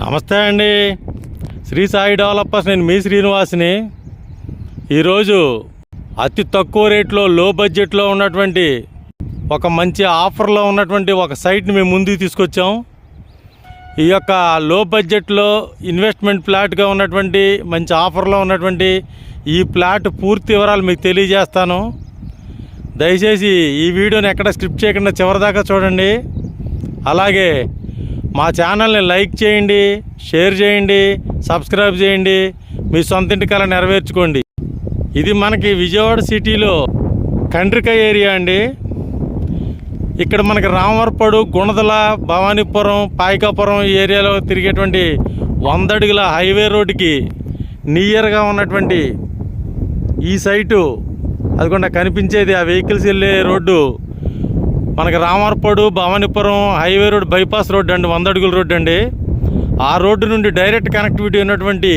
నమస్తే అండి. శ్రీ సాయి డెవలపర్స్ నేను మీ శ్రీనివాస్ని. ఈరోజు అతి తక్కువ రేట్లో లో బడ్జెట్లో ఉన్నటువంటి ఒక మంచి ఆఫర్లో ఉన్నటువంటి ఒక సైట్ని మేము ముందుకు తీసుకొచ్చాం. ఈ యొక్క లో బడ్జెట్లో ఇన్వెస్ట్మెంట్ ప్లాట్గా ఉన్నటువంటి మంచి ఆఫర్లో ఉన్నటువంటి ఈ ప్లాట్ పూర్తి వివరాలు మీకు తెలియజేస్తాను. దయచేసి ఈ వీడియోని ఎక్కడ స్క్రిప్ట్ చేయకుండా చివరిదాకా చూడండి. అలాగే మా ఛానల్ని లైక్ చేయండి షేర్ చేయండి సబ్స్క్రైబ్ చేయండి. మీ సొంత ఇంటి కళ నెరవేర్చుకోండి. ఇది మనకి విజయవాడ సిటీలో కండ్రిక ఏరియా అండి. ఇక్కడ మనకి రామవరపాడు గుణదల భవానీపురం పాయకాపురం ఈ ఏరియాలో తిరిగేటువంటి వంద అడుగుల హైవే రోడ్డుకి నియర్గా ఉన్నటువంటి ఈ సైటు అదికుండా కనిపించేది ఆ వెహికల్స్ వెళ్ళే రోడ్డు. మనకి Ramarpadu Bhavanipuram highway road bypass road అండి వంద అడుగుల రోడ్డు అండి. ఆ రోడ్డు నుండి డైరెక్ట్ కనెక్టివిటీ ఉన్నటువంటి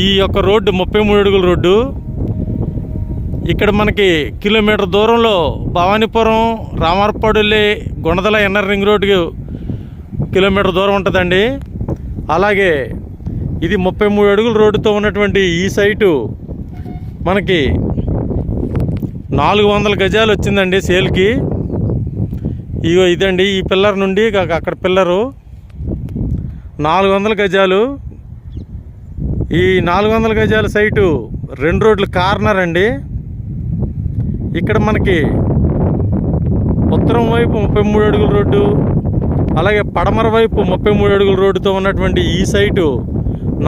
ఈ యొక్క రోడ్డు ముప్పై మూడు అడుగుల రోడ్డు. ఇక్కడ మనకి కిలోమీటర్ దూరంలో Bhavanipuram Ramarpadu Gunadala inner ring road kilometre దూరం ఉంటుందండి. అలాగే ఇది ముప్పై మూడు అడుగుల రోడ్డుతో ఉన్నటువంటి ఈ సైటు మనకి నాలుగు వందల గజాలు వచ్చిందండి సేల్కి. ఇగో ఇదండి ఈ పిల్లర్ నుండి అక్కడ పిల్లరు. నాలుగు వందల గజాలు. ఈ నాలుగు వందల గజాల సైటు రెండు రోడ్లు కార్నర్ అండి. ఇక్కడ మనకి ఉత్తరం వైపు ముప్పై మూడు అడుగుల రోడ్డు అలాగే పడమర వైపు ముప్పై మూడు అడుగుల రోడ్డుతో ఉన్నటువంటి ఈ సైటు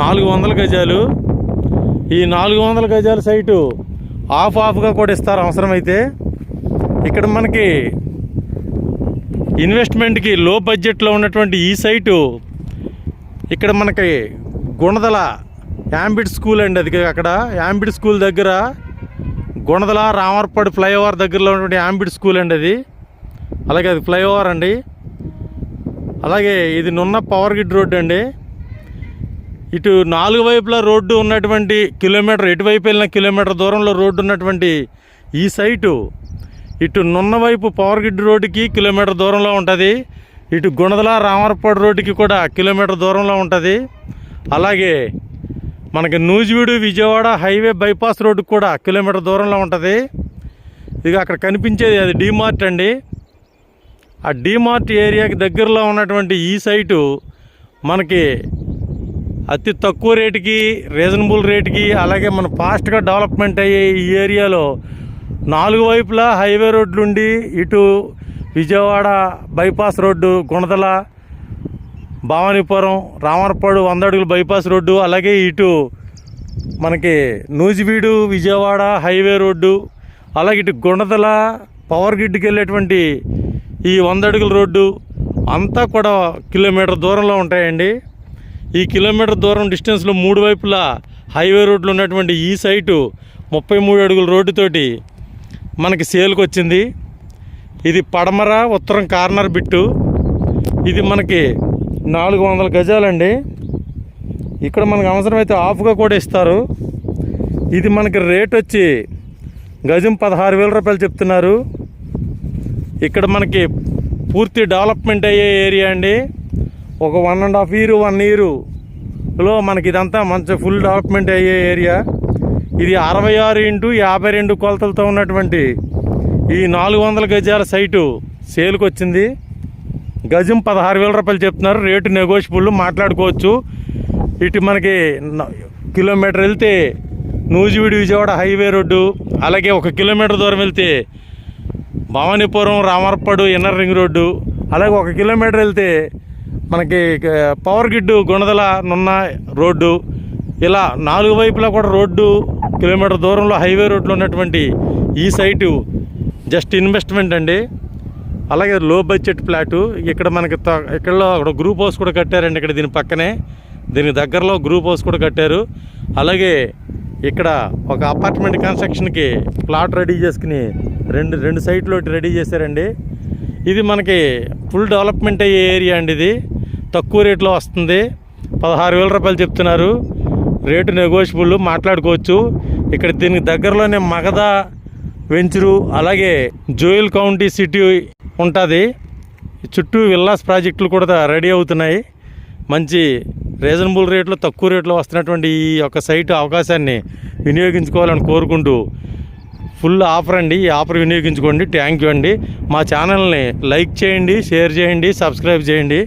నాలుగు వందల గజాలు. ఈ నాలుగు వందల గజాల సైటు ఆఫ్ ఆఫ్గా కూడా ఇస్తారు అవసరమైతే. ఇక్కడ మనకి ఇన్వెస్ట్మెంట్కి లో బడ్జెట్లో ఉన్నటువంటి ఈ సైటు ఇక్కడ మనకి గుణదల యాంబిడ్ స్కూల్ అండి అది అక్కడ యాంబిడ్ స్కూల్ దగ్గర గుణదల రామర్పాడు ఫ్లైఓవర్ దగ్గరలో ఉన్నటువంటి యాంబిడ్ స్కూల్ అండి అది. అలాగే అది ఫ్లైఓవర్ అండి. అలాగే ఇది నున్న పవర్ గ్రిడ్ రోడ్డు అండి. ఇటు నాలుగు వైపులా రోడ్డు ఉన్నటువంటి కిలోమీటర్ ఎటువైపు వెళ్ళిన కిలోమీటర్ దూరంలో రోడ్డు ఉన్నటువంటి ఈ సైటు ఇటు నున్న వైపు పవర్ గ్రిడ్ రోడ్డుకి కిలోమీటర్ దూరంలో ఉంటుంది. ఇటు గుణదల రామరపాడు రోడ్డుకి కూడా కిలోమీటర్ దూరంలో ఉంటుంది. అలాగే మనకి Nuzvid Vijayawada highway bypass road కూడా కిలోమీటర్ దూరంలో ఉంటుంది. ఇక అక్కడ కనిపించేది అది డీమార్ట్ అండి. ఆ డీమార్ట్ ఏరియాకి దగ్గరలో ఉన్నటువంటి ఈ సైటు మనకి అతి తక్కువ రేటుకి రీజనబుల్ రేటుకి అలాగే మన ఫాస్ట్గా డెవలప్మెంట్ అయ్యే ఈ ఏరియాలో నాలుగు వైపులా హైవే రోడ్లుండి ఇటు విజయవాడ బైపాస్ రోడ్డు గుణదల భవానీపురం రామరపాడు వంద అడుగుల బైపాస్ రోడ్డు అలాగే ఇటు మనకి నూజివీడు విజయవాడ హైవే రోడ్డు అలాగే ఇటు గుణదల పవర్ గ్రిడ్కి వెళ్ళేటువంటి ఈ వంద అడుగుల రోడ్డు అంతా కూడా కిలోమీటర్ దూరంలో ఉంటాయండి. ఈ కిలోమీటర్ దూరం డిస్టెన్స్లో మూడు వైపులా హైవే రోడ్లు ఉన్నటువంటి ఈ సైటు ముప్పై మూడు అడుగుల రోడ్డుతోటి మనకి సేల్కి వచ్చింది. ఇది పడమర ఉత్తరం కార్నర్ బిట్టు. ఇది మనకి నాలుగు వందల గజాలండి. ఇక్కడ మనకు అవసరమైతే ఆఫ్గా కూడా ఇస్తారు. ఇది మనకి రేట్ వచ్చి గజం పదహారు వేల రూపాయలు చెప్తున్నారు. ఇక్కడ మనకి పూర్తి డెవలప్మెంట్ అయ్యే ఏరియా అండి. ఒక one and half year one ఇయర్లో మనకి ఇదంతా మంచి ఫుల్ డెవలప్మెంట్ అయ్యే ఏరియా. ఇది అరవై ఆరు ఇంటూ యాభై రెండు కొలతలతో ఉన్నటువంటి ఈ నాలుగు వందల గజాల సైటు సేల్కి వచ్చింది. గజం పదహారు వేల రూపాయలు చెప్తున్నారు. రేటు నెగోషియబుల్ మాట్లాడుకోవచ్చు. ఇటు మనకి కిలోమీటర్ వెళ్తే నూజివీడు విజయవాడ హైవే రోడ్డు అలాగే ఒక కిలోమీటర్ దూరం వెళ్తే Bhavanipuram Ramarpadu inner ring road అలాగే ఒక కిలోమీటర్ వెళ్తే మనకి పవర్ గిడ్డు గుణదల నున్న రోడ్డు ఇలా నాలుగు వైపులా కూడా రోడ్డు కిలోమీటర్ దూరంలో హైవే రోడ్లో ఉన్నటువంటి ఈ సైటు జస్ట్ ఇన్వెస్ట్మెంట్ అండి. అలాగే లో బడ్జెట్ ప్లాటు ఇక్కడ మనకి త- ఇక్కడలో అక్కడ గ్రూప్ హౌస్ కూడా కట్టారండి ఇక్కడ దీని పక్కనే. దీనికి దగ్గరలో గ్రూప్ హౌస్ కూడా కట్టారు. అలాగే ఇక్కడ ఒక అపార్ట్మెంట్ కన్స్ట్రక్షన్కి ప్లాట్ రెడీ చేసుకుని రెండు రెండు సైట్లు ఒకటి రెడీ చేశారండి. ఇది మనకి ఫుల్ డెవలప్మెంట్ అయ్యే ఏరియా అండి ఇది. తక్కువ రేట్లో వస్తుంది. పదహారు వేల రూపాయలు చెప్తున్నారు. రేటు నెగోషియబుల్ మాట్లాడుకోవచ్చు. ఇక్కడ దీనికి దగ్గరలోనే మగధ వెంచరు అలాగే జోయల్ కౌంటీ సిటీ ఉంటుంది. చుట్టూ విల్లాస్ ప్రాజెక్టులు కూడా రెడీ అవుతున్నాయి. మంచి రీజనబుల్ రేట్లో తక్కువ రేట్లో వస్తున్నటువంటి ఈ యొక్క సైట్ అవకాశాన్ని వినియోగించుకోవాలని కోరుకుంటూ ఫుల్ ఆఫర్ అండి. ఈ ఆఫర్ వినియోగించుకోండి. థ్యాంక్ యూ అండి. మా ఛానల్ని లైక్ చేయండి షేర్ చేయండి సబ్స్క్రైబ్ చేయండి.